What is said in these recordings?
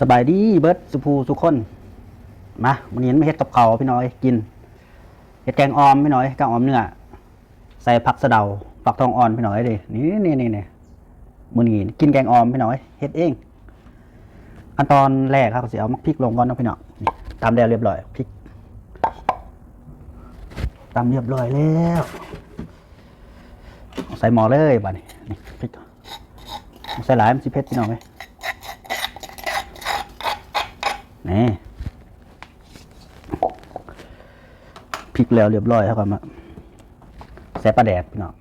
สบายดีเบิร์ดสุภูสุคนมาวันนี้มาเฮ็ดกับเขาวพี่น้อยกินเฮ็ดแกงออมพี่น้อยแกงออมเนื้อใส่ผักสะเดาผักทองอ่อนพี่น้อยดินี่นี่นี่นี่มื้อนี้กินแกงออมพี่น้อยเฮ็ดเองขั้นตอนแรกครับก็สิเอามักพริกลงก่อนนะพี่น้องตามแล้วเรียบร้อยพริกตามเรียบร้อยแล้วใส่หม้อเลยบัดนี้นี่พริกใส่หลายมันสิเผ็ดพี่น้องไหม นี่พริกแล้วเรียบร้อยครับมาใส่ปลาแดดพี่น้อง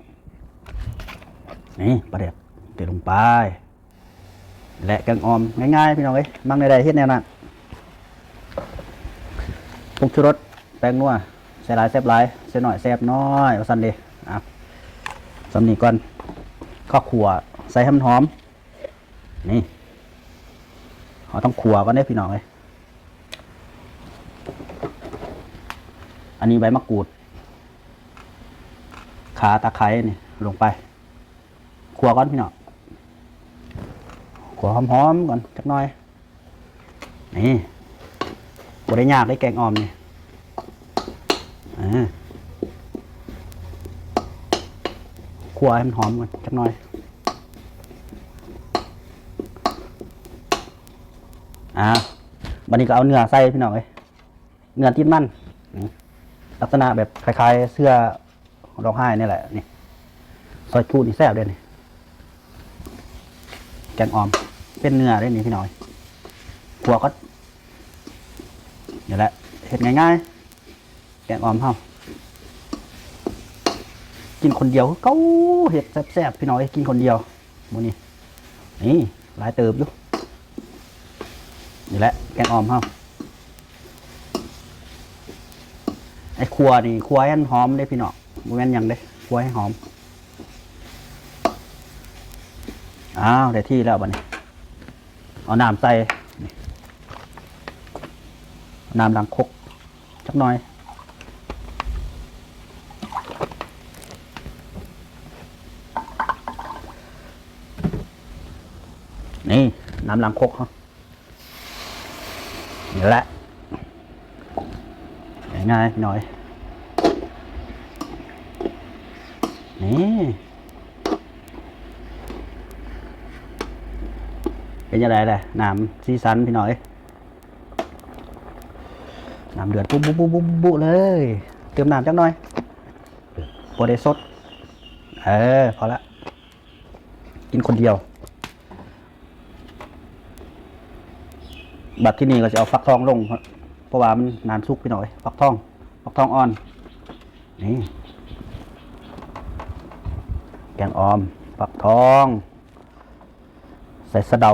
นี่ปลาแดดเทลงไป และแกงออมง่ายๆพี่น้องเอ้ยมั่งในใดเฮ็ดแนวนั้นผงชูรสแป้งนัวใส่หลายแซ่บหลายใส่หน่อยแซ่บน้อยเอาสั้นเดีอะสำนีก่อนข้าวขัวใส่ให้มันหอมนี่เราต้องขัวก่อนได้พี่น้องเอ้ย อันนี้ใบมะกรูด ขาตะไคร้นี่ลงไปขัวก่อนพี่น้องขัวหอมๆก่อนจักหน่อย นี่บได้ยากได้แกงออมนี่อ่าขัวให้มันหอมก่อนจักหน่อยอ่าวันนี้ก็เอาเนื้อใส่พี่น้องเลยเนื้อติดมัน ลักษณะแบบคล้ายๆ เสื้อร้องไห้นี่แหละนี่ซอยจูนี่แซ่บเลยนี่แกงออม เป็นเนื้อได้นี่พี่น้อยหัวก็นี่แหละเห็ดง่ายๆ แกงออมเฮากินคนเดียวเก้าเห็ดแซ่บๆพี่น้อยกินคนเดียวโมนี่นี่หลายเติบอยู่นี่แหละแกงออมเฮา ไอ้ครัวนี่ครัวให้หอมได้พี่น้องบ่แม่นหยังเด้ครัวให้หอมอ้าวได้ที่แล้วบัดนี้เอาน้ำใส่น้ำล้างคกจักหน่อยนี่น้ำล้างคกฮานี่แหละ ง่ายน้อย นี่ เป็นยังไงเลยน้ำซีซันพี่น้อยน้ำเดือดปุ๊บปุ๊บปุ๊บปุ๊บปุ๊บเลย เติมน้ำจักหน่อยโปรเดสดเออพอละ กินคนเดียว บัดที่นี่ก็จะเอาฟักทองลง เพราะว่ามันนานสุกไปหน่อยฟักทองฟักทองอ่อน นี่แกงออมฟักทอง ใส่สะเดา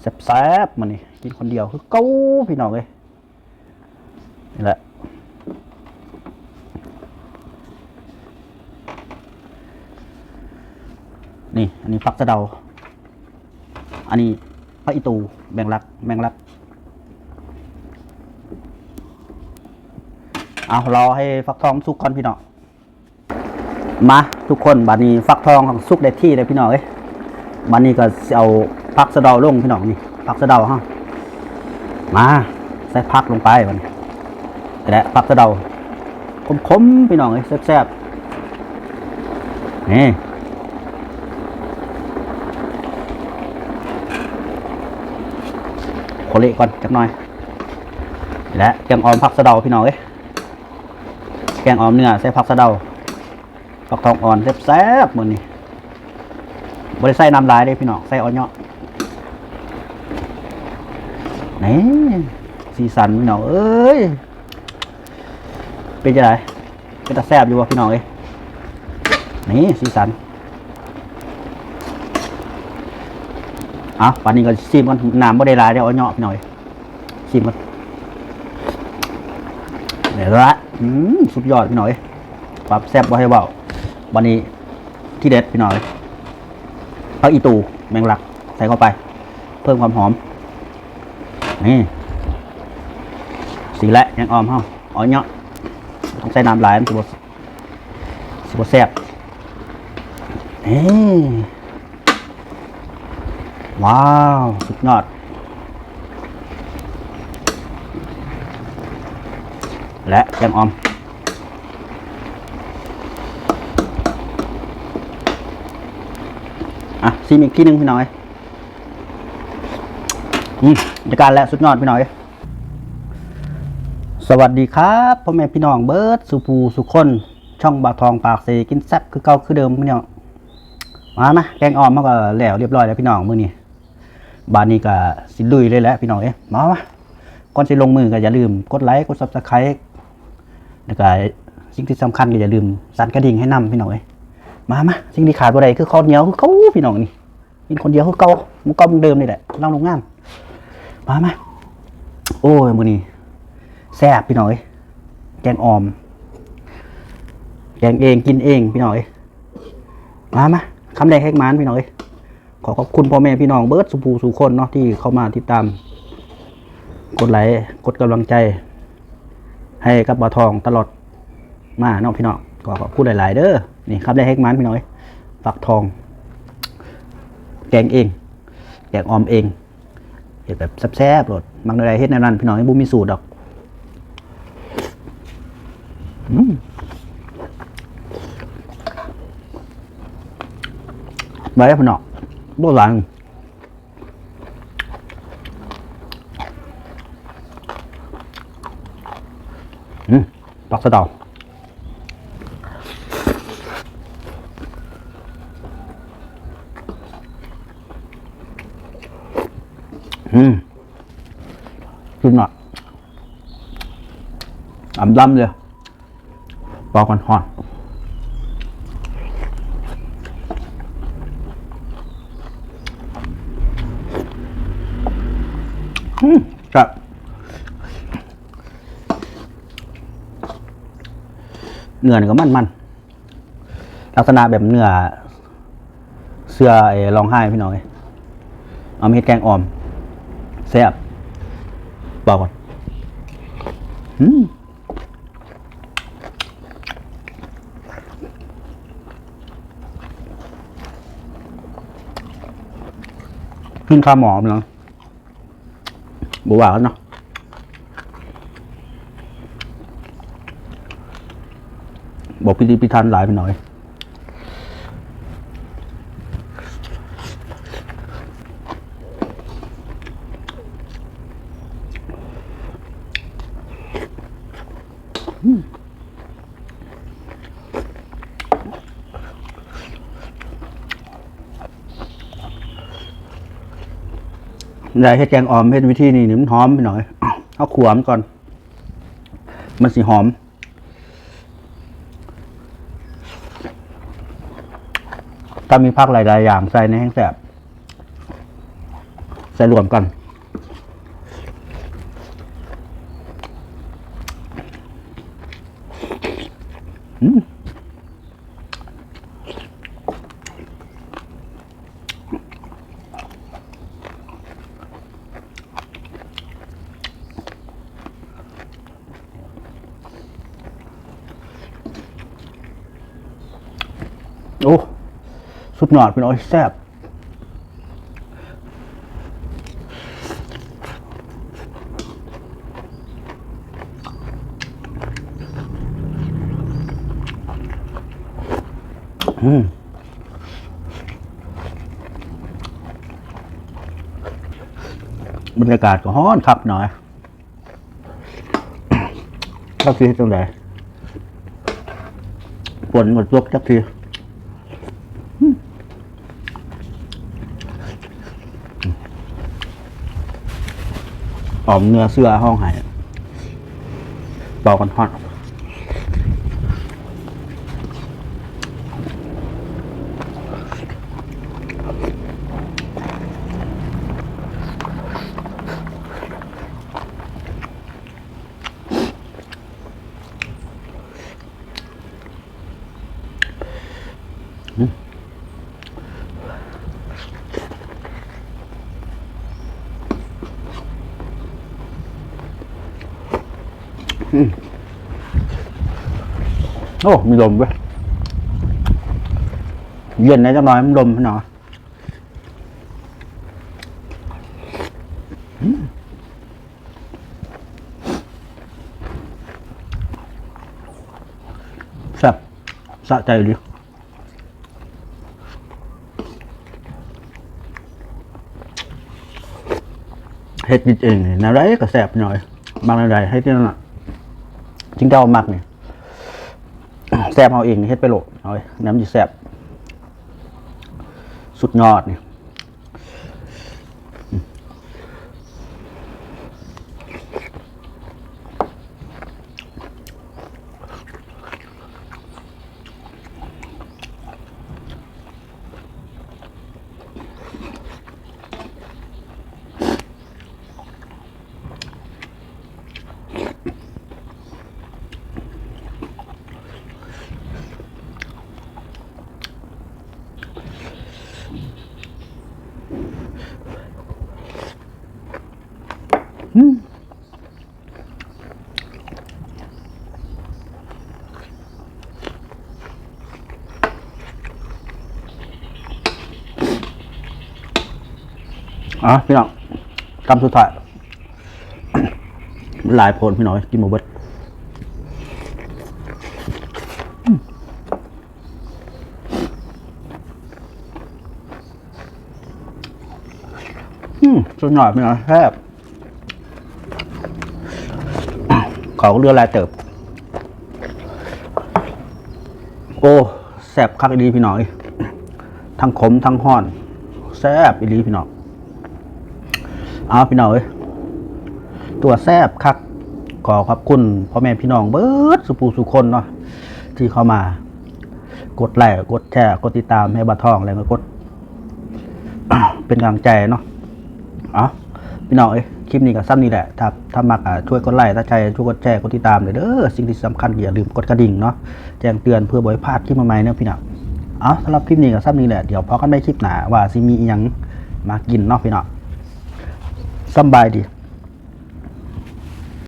แซ่บๆมันนี่กินคนเดียวคือเก้าพี่น้องเลยนี่แหละนี่ อันนี้ฟักสะเดา อันนี้พระอิตูแมงลัก แมงลัก เอารอให้ฟักทองสุกก่อนพี่น้องมาทุกคนบัดนี้ฟักทองของสุกได้ที่เลยพี่น้องเอ้ยบัดนี้ก็เอาผักสะเดาลงพี่น้องนี่ผักสะเดาฮะมาใส่ผักลงไปบัดนี้และผักสะเดาคมๆพี่น้องเอ้ยแซ่บๆนี่โคเละก่อนจักหน่อย และแกงออมผักสะเดาพี่น้องเอ้ย แกงออมเนื้อใส่ผักสะเดาผักทองอ่อนแซ่บๆหมดนี่บริใส่น้ำลายเลยพี่น้องใส่อ่อนเนาะนี่สีสันพี่น้องเอ้ยเป็นยังไงเป็นตาแซ่บอยู่วะพี่น้องเอ้ยนี่สีสันเอาวันนี้ก็ซีมกันน้ำบ่ได้ลายเดี๋ยวเอาเนาะพี่น้องเอ้ยซีมกันเดี๋ยวละ สุดยอดพี่หน่อยปรับแซ่บบ่ให้เบาวันนี้ที่เด็ดพี่หน่อยผักอีตูแมงลักใส่เข้าไป เพิ่มความหอม นี่ สีและยังออมเฮาอ๋อเนาะต้องใส่น้ำหลายมันสิบสิบแซ่บเอ้ว้าว สุดยอด และแกงออม อะซีมอีกที่หนึ่งพี่น้อยอืมบรรยากาศและสุดยอดพี่น้อย สวัสดีครับพ่อแม่พี่น้องเบิร์ดสุภูสุคน ช่องบาทองปากเซกินแซ่บคือเก่าคือเดิมพี่น้องมานะแกงอ่อมมาก็แล้วเรียบร้อยแล้วพี่น้องมื้อนี้บานนี้ก็สิลุยเลยแหล้วพี่น้องเอ้ยมามก่อนสิลงมือก็อย่าลืมกดไลค์กด Subscribe แล้วก็สิ่งที่สำคัญก็อย่าลืมสั่นกระดิ่งให้นำพี่น้องเอ้ยมามาสิ่งที่ขาดบ่ได้คือข้าวเหนียวคือเก่าพี่น้องนี่กินคนเดียวคือเก่าหมันก็มึงเดิมนี่แหละเล่าโรงงานมามาโอ้ยมื้อนี้แซ่บพี่น้อยแกงออมแกงเองกินเองพี่น้อยมามาคำแรกแฮกมานพี่น้อยขอขอบคุณพ่อแม่พี่น้องเบิร์ดสุภูสุคนเนาะที่เข้ามาติดตาม กดไลค์กดกำลังใจ ให้กับบาทองตลอดมาเนาะพี่น้องขอขอบคุณหลาย ๆ เด้อนี่คำแรกแฮกมานพี่น้อยฝักทอง แกงเองแกงออมเองเห็ดแบบแซ่บๆโลดบางใดๆเฮ็ดในนั้นพี่น้องบุมีสูตรดอกไว้พนอกบ่หลัง มปักสะเดาอืมขึ้นหน่อยอ่ำดำเลยปอกอนหอนอืมครับ เนื้อนี่ก็มันมันลักษณะแบบเนื้อเสื้อไอ้ร้องไห้พี่น้อยเอามาเฮ็ดแกงอ่อมแซ่บบอกก่อนอืมขึ้นข้าหมอมเนาะบว่ากันเนาะ บอกพิธีพิธันหลายไปหน่อย ได้เฮ็ดแกงอ่อมเฮ็ดวิธีนี้นี่มันหอมไปหน่อย เอาขวมก่อน มันสิหอม ถ้ามีผักหลายๆอย่างใส่ในแห้งแสบใส่รวมกันอืม โอ้ สุดยอดพี่น้อยแซ่บอืมบรรยากาศก็ฮ้อนครับหน่อยเข้าคิดตรงไหนฝนหมดตกจักที ออมเนื้อเสื้อห้องหายบอกันฮอต โอ้มีลมเว้ยเย็นนะจะน้อยมันลมหน่อยแซ่บสะใจดิเฮ็ดนิดเองนะได้ก็แซ่บหน่อย บางรายให้ที่นั่นแหละ จริงเจ้ามักเนี่ยแซบเอาเองเฮ็ดไปโหลดเอาน้ำจีแซบสุดยอดเนี่ย อะพี่น้องคำสุดท้ายหลายโพนพี่น้อยกินหมูเบิดอืมสุดหน่อยพี่น้อยแซ่บขาก็เรือลายเติบ โอ้แซ่บคักอีดีพี่น้อย ทั้งขมทั้งห้อนแซ่บอีดีพี่น้อง เอาพี่น้องเอ้ยตัวแซบคักขอขอบคุณพ่อแม่พี่น้องเบิร์ดสุปูสุคนเนาะที่เข้ามากดไลค์กดแชร์กดติดตามให้บัตรทองแล้วก็กด เป็นกำลังใจเนาะเอาพี่น้องเอ้ยคลิปนี้ก็ซ้ำนี่แหละถ้าถ้ามักอะช่วยกดไลค์ถ้าใจช่วยกดแชร์กดติดตามเลยเด้อสิ่งที่สำคัญอย่าลืมกดกระดิ่งเนาะแจ้งเตือนเพื่อบ่ให้พลาดคลิปใหม่ๆเนาะพี่น้องเอาสำหรับคลิปนี้ก็ซ้ำนี่แหละเดี๋ยวพอกันไม่คลิปหนาว่าสิมีอยังมากินเนาะพี่น้อง สำบายดี